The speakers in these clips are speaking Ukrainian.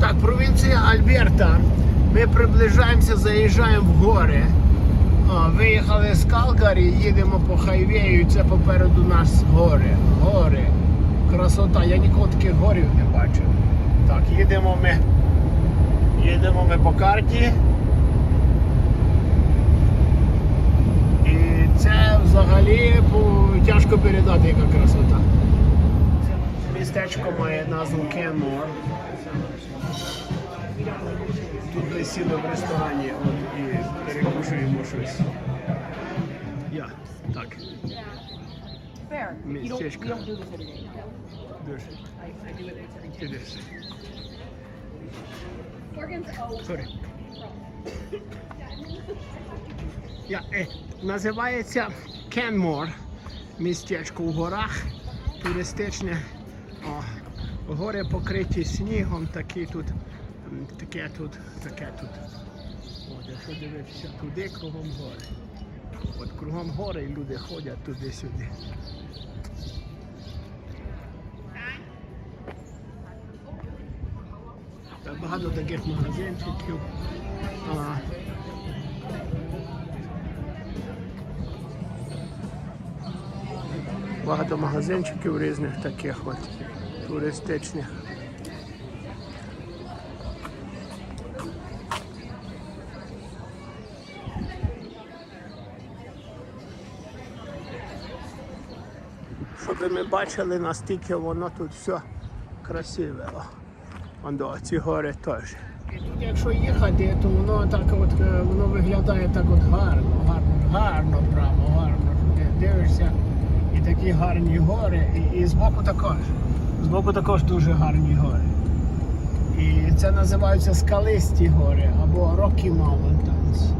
Так, провінція Альберта. Ми приближаємося, заїжджаємо в гори. Виїхали з Калгарі, їдемо по хайвею, це попереду нас гори. Гори. Красота. Я ніколи таких горів не бачив. Так, їдемо ми. Їдемо ми по карті. І це взагалі тяжко передати, яка красота. Містечко має назву Кенмор. Сіли в ресторані от, і перекушуємо щось. Я. Так. Day. Дуже. Ти. Я, е, називається Кенмор. Містечко в горах. Туристичне. О, гори покриті снігом, такі тут, таке тут, таке тут. От, якщо дивитися туди, кругом гори. От кругом гори і люди ходять туди-сюди. Багато таких магазинчиків. А, багато магазинчиків різних таких от туристичних. Щоб ми бачили, настільки воно тут все красиве. О. Вон до ці гори теж. Тут якщо їхати, то воно так от е, воно виглядає так от гарно, гарно, гарно, прямо, гарно. Дивишся і такі гарні гори, і, і збоку також. Збоку також дуже гарні гори. І це називаються скалисті гори або Rocky Mountains.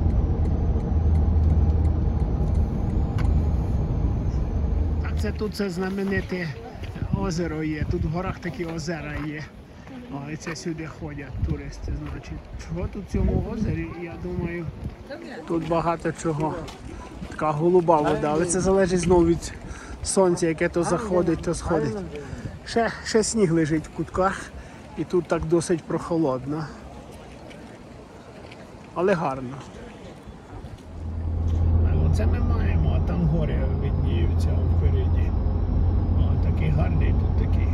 Так, це тут це знамените озеро є. Тут в горах такі озера є. І це сюди ходять туристи, значить. Чого тут в цьому озері? Я думаю, тут багато чого. Така голуба вода, але це залежить знову від сонця, яке то заходить, то сходить. Ще, ще сніг лежить в кутках, і тут так досить прохолодно. Але гарно. Оце ми маємо, а там гори видніються впереді. О, такий гарний тут такий,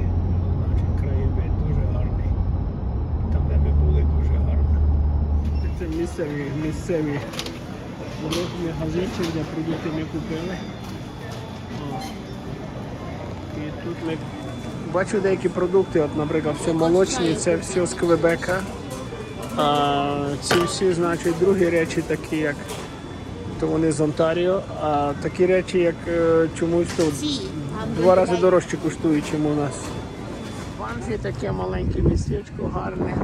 значить, краєвид, дуже гарний. Там, де ми були, дуже гарно. Це місцеві, місцеві магазинчик, де продукти ми купили. О. І тут ми бачу деякі продукти, от, наприклад, все молочні, це все з Квебека. А ці всі, значить, другі речі, такі як то вони з Онтаріо, а такі речі, як е, чомусь то два рази дорожче коштують, ніж у нас. Банфі таке маленьке містечко, гарне.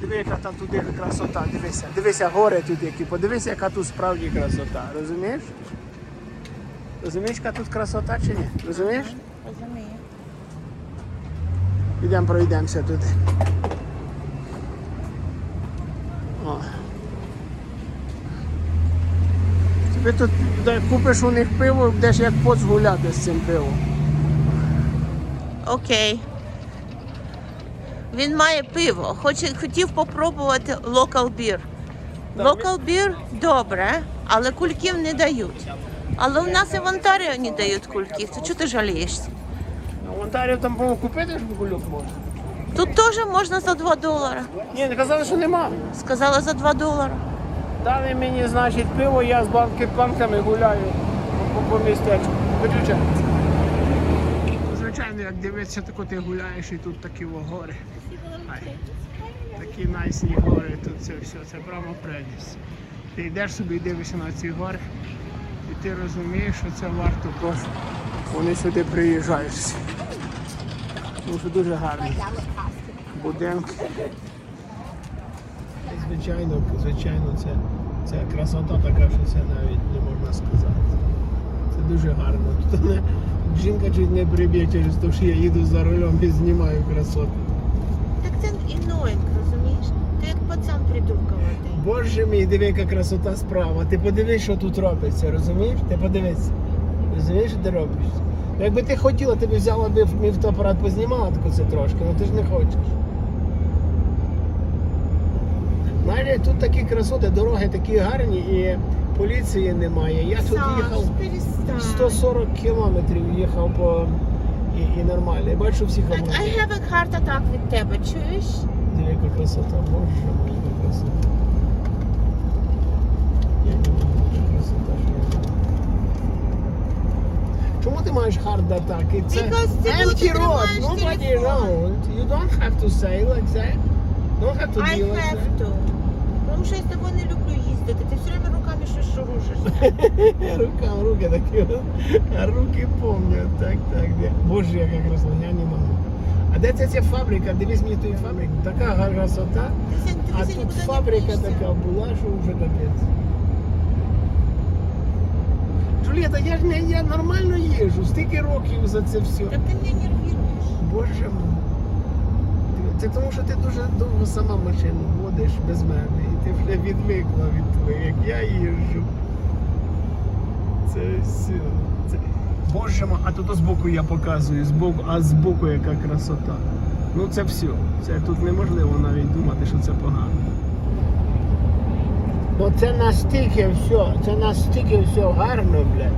Диви, яка там туди красота, дивися. Дивися, гори тут які. Подивися, яка тут справді красота. Розумієш? Розумієш, яка тут красота чи ні? Розумієш? Розумію. Підемо пройдемося туди. О. Тобі тут купиш у них пиво, будеш як поц гуляти з цим пивом. Окей. Він має пиво. Хоче, хотів попробувати local beer. Local beer добре, але кульків не дають. Але в нас і в Онтаріо не дають кульків. То чого ти жалієшся? А в Онтаріо там по купити ж кульок можна. Тут теж можна за 2 долари. Ні, не казали, що нема. Сказала за 2 долари. Дали мені, значить, пиво, я з банки банками гуляю по, по містечку. Виключай. Як дивитися, тако ти гуляєш і тут такі гори. Такі найсні гори, тут це все, це прямо прелість. Ти йдеш собі і дивишся на ці гори, і ти розумієш, що це варто просто. Вони сюди приїжджають. Тому дуже гарні будинки. Звичайно, звичайно, це, це красота така, що це навіть не можна сказати. Це дуже гарно. Тут жінка чуть не приб'є через те, що я їду за рулем і знімаю красоту. Так це інноїнг, розумієш? Ти як пацан придуркуватий. Боже мій, диви, яка красота справа. Ти подивись, що тут робиться, розумієш? Ти подивись. Розумієш, що ти робиш? Ну, Якби ти хотіла, ти б взяла б мій фотоапарат, познімала таку це трошки, але ти ж не хочеш. Далі тут такі красоти, дороги такі гарні і поліції немає. Я тут їхав 140 кілометрів їхав по і, і нормально. Я бачу всіх I автомобілів. have a heart attack від тебе, чуєш? Диви, яка красота, боже мой, яка красота. Я не можу, яка красота. що я- Чому ти маєш hard attack? It's Because ти empty road. тримаєш Nobody телефон. around. You don't have to say like that. Don't have to I deal like have that. to. Тому що я з тобою не люблю їздити. Ти все время руками щось шурушиш. Рука, руки такі, а руки помнять, так, так. Боже, яка красота, я не можу. А де ця фабрика? Дивись мені ту фабрику. Така красота. А тут фабрика така була, що вже капець. Джулієта, я ж не я нормально їжджу, стільки років за це все. Так ти мене нервуєш. Боже мой. Ти- Це тому, що ти дуже довго сама машину водиш без мене. Ти вже відвикла від того, як я їжджу. Це все. Це... Боже мой, а тут збоку я показую, збоку, а збоку яка красота. Ну це все. Це тут неможливо навіть думати, що це погано. Бо це настільки все, це настільки все гарно, блядь.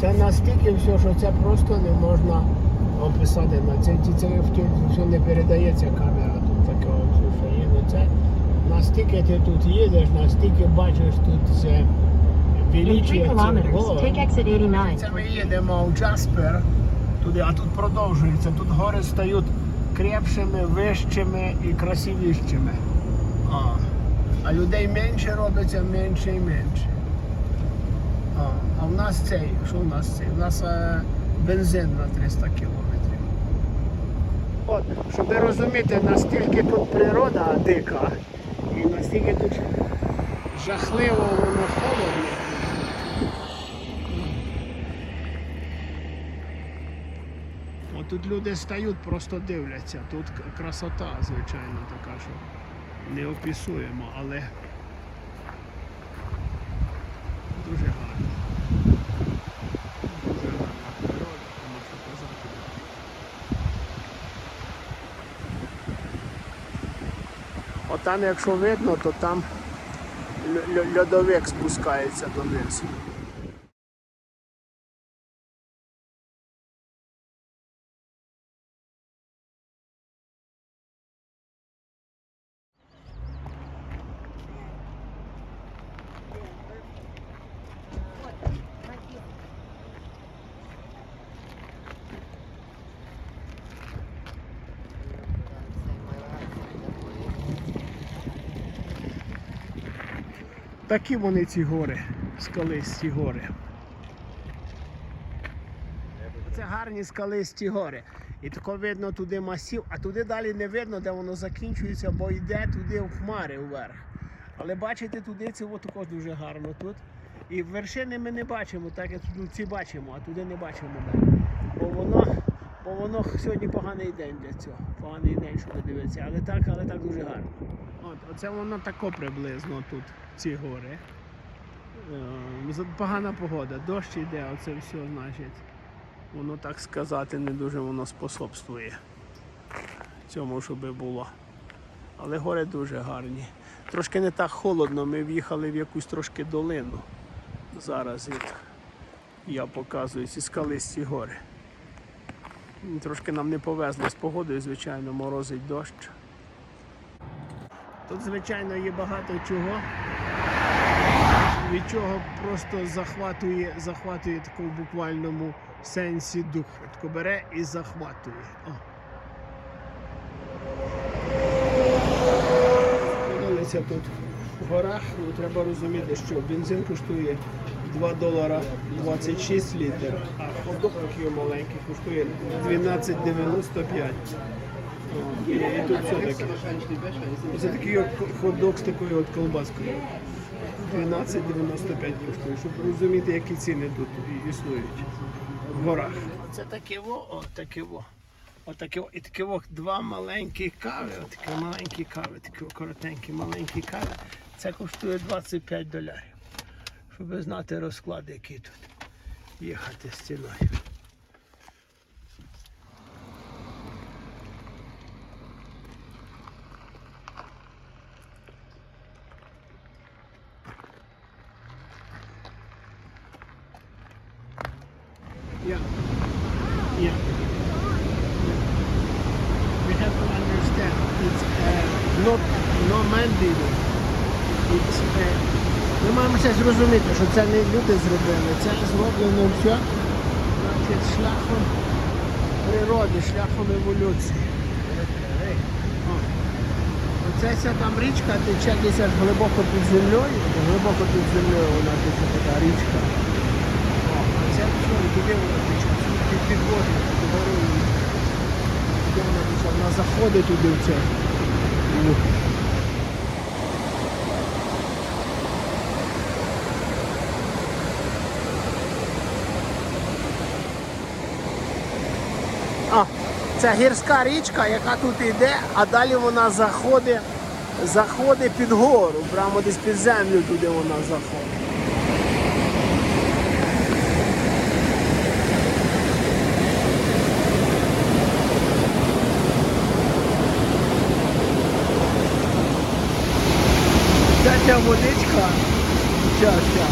Це настільки все, що це просто не можна описати. Це, це, це в- не передається камера тут такого, все, є. Ну це настільки ти тут їдеш, настільки бачиш тут це In величие 3 цього. kilometers, take exit 89. Це ми їдемо в Джаспер, туди, а тут продовжується. Тут гори стають крепшими, вищими і красивішими. А, а людей менше робиться менше і менше. А, а в нас цей, що в нас цей? У нас е, бензин на 300 кілометрів. От, щоб ви розуміти, настільки тут природа дика, і настільки тут жахливо воно холодно. Тут люди стають, просто дивляться. Тут красота, звичайно, така, що не описуємо, але дуже гарно. Дуже гарна природа, тому що казати. От там, якщо видно, то там льо- льо- льодовик спускається донизу. Такі вони ці гори, скалисті гори. Це гарні скалисті гори. І тако видно туди масів, а туди далі не видно, де воно закінчується, бо йде туди в хмари вверх. Але бачите, туди це також дуже гарно тут. І вершини ми не бачимо, так як тут ці бачимо, а туди не бачимо. Бо воно, бо воно сьогодні поганий день для цього. Поганий день, щоб дивитися. Але так, але так дуже гарно. От, оце воно тако приблизно тут, ці гори. Е, Погана погода, дощ йде, оце все значить. Воно так сказати не дуже воно способствує цьому, щоб було. Але гори дуже гарні. Трошки не так холодно, ми в'їхали в якусь трошки долину. Зараз я показую ці скалисті гори. Трошки нам не повезло з погодою, звичайно, морозить дощ. Тут, звичайно, є багато чого, від чого просто захватує, захватує таку в буквальному сенсі дух. Тако бере і захватує. О. Тут в горах, ну, треба розуміти, що бензин коштує 2 долара 26 літрів, а ходок такий маленький коштує 12,95. О, І, тут все таке. Це такий от хот-дог з такою от колбаскою. 12,95 коштує, щоб розуміти, які ціни тут існують в горах. Це таке во, о, таке во. Отаке, і таке два маленькі кави, отакі маленькі кави, такі коротенькі маленькі кави. Це коштує 25 доларів. Ви знати розклад, який тут їхати стіною. Yeah. Ми зрозуміти, що це не люди зробили, це зроблено все значить, шляхом природи, шляхом еволюції. Оце ця там річка тече десь глибоко під землею, глибоко під землею вона тече така річка. О, а це що, і вона тече, під підводом, під горою. Вона заходить туди в це. А, це гірська річка, яка тут йде, а далі вона заходить, заходить під гору, прямо десь під землю туди вона заходить. Ця водичка, ця, ця,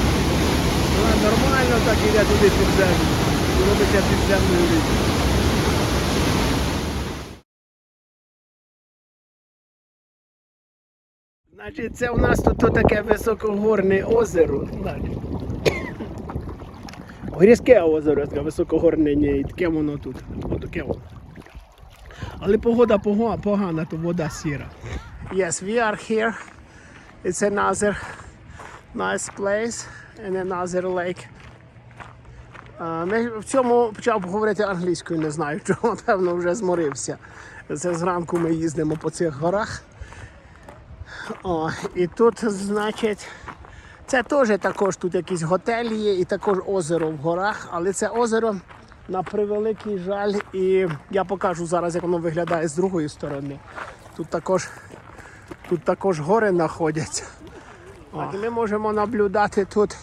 вона нормально так іде туди під землю. Робиться підземною річкою. Значить, це у нас тут таке високогорне озеро. Грізьке озеро, таке високогорне, ні, і таке воно тут. Отаке воно. Але погода погана, то вода сіра. Yes, we are here. It's another nice place and another lake. Ми в цьому почав говорити англійською, не знаю чого, певно, вже зморився. Це зранку ми їздимо по цих горах. О, і тут, значить, це теж також тут якийсь готель є, і також озеро в горах, але це озеро на превеликий жаль, і я покажу зараз, як воно виглядає з другої сторони. Тут також, тут також гори знаходяться. О, ми можемо наблюдати тут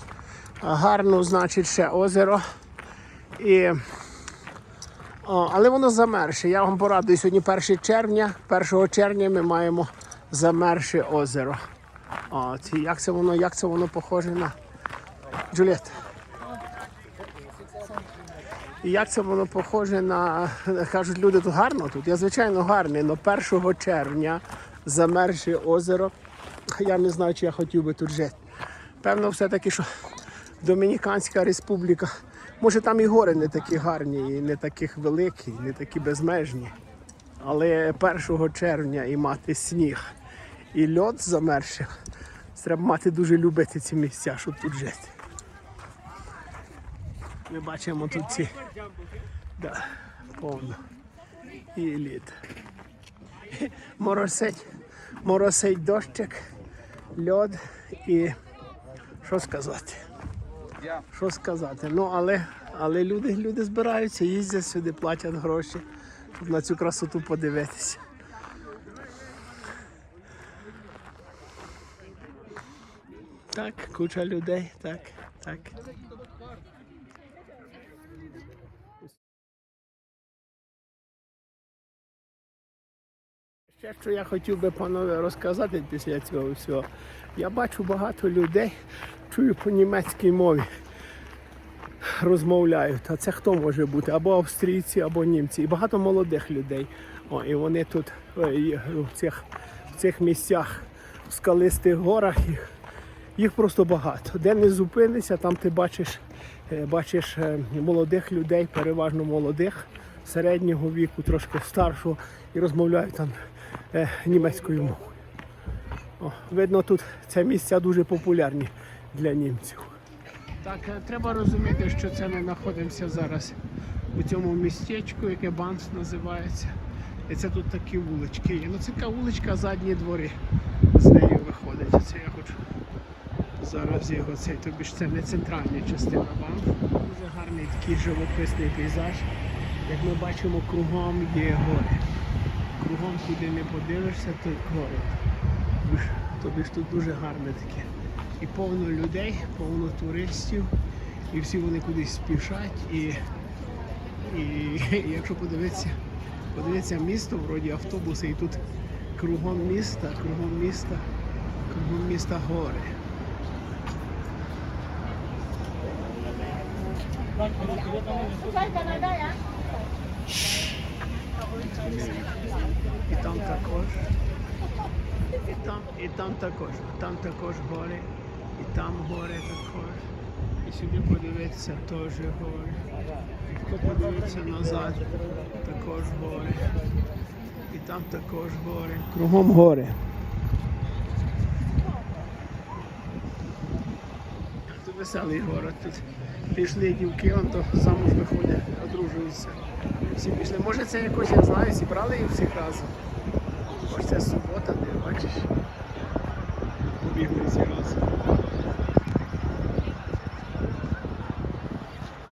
гарну, значить, ще озеро. І, о, але воно замерше. Я вам порадую, сьогодні 1 червня. 1 червня ми маємо замерше озеро. От, і як це воно, як це воно похоже на Джуліет. І як це воно похоже на. Кажуть, люди тут гарно тут. Я звичайно гарний, але 1 червня замерше озеро. Я не знаю, чи я хотів би тут жити. Певно, все-таки, що Домініканська республіка. Може там і гори не такі гарні, і не таких великі, і не такі безмежні. Але 1 червня і мати сніг і льод замерзший, треба мати дуже любити ці місця, щоб тут жити. Ми бачимо тут ці да, повно. І лід. Моросить, моросить дощик, льод і що сказати? Що сказати? Ну, але, але люди, люди збираються, їздять сюди, платять гроші, на цю красоту подивитися. Так, куча людей, так, так. Ще що я хотів би панове розказати після цього всього. Я бачу багато людей, чую по німецькій мові розмовляють. А це хто може бути? Або австрійці, або німці. І багато молодих людей. О, і вони тут е, в цих, в цих місцях, в скалистих горах. Їх, їх просто багато. Де не зупинися, там ти бачиш, е, бачиш е, молодих людей, переважно молодих, середнього віку, трошки старшого, і розмовляють там е, німецькою мовою. О, видно, тут це місця дуже популярні для німців. Так, е, треба розуміти, що це ми знаходимося зараз у цьому містечку, яке Банс називається. І це тут такі вулички є. Ну це така вуличка, задні двори з нею виходить. Це я хочу зараз його цей, тобі ж це не центральна частина Банфу. Дуже гарний такий живописний пейзаж. Як ми бачимо, кругом є гори. Кругом куди не подивишся, то гори. Тобі ж тут дуже гарне таке. І повно людей, повно туристів, і всі вони кудись спішать. І, і, якщо подивитися, подивитися місто, вроді автобуси, і тут кругом міста, кругом міста, кругом міста гори. І там також. І там, і там також, там також гори, і там гори також. І сюди подивитися теж гори. Якщо подивитися назад, також гори. І там також гори. Кругом гори. Тут веселий город. Тут пішли дівки, он то замуж виходять, одружуються. Всі пішли. Може це якось, я знаю, зібрали їх всіх разом. Може це субота, де бачиш. Побігли всі разом.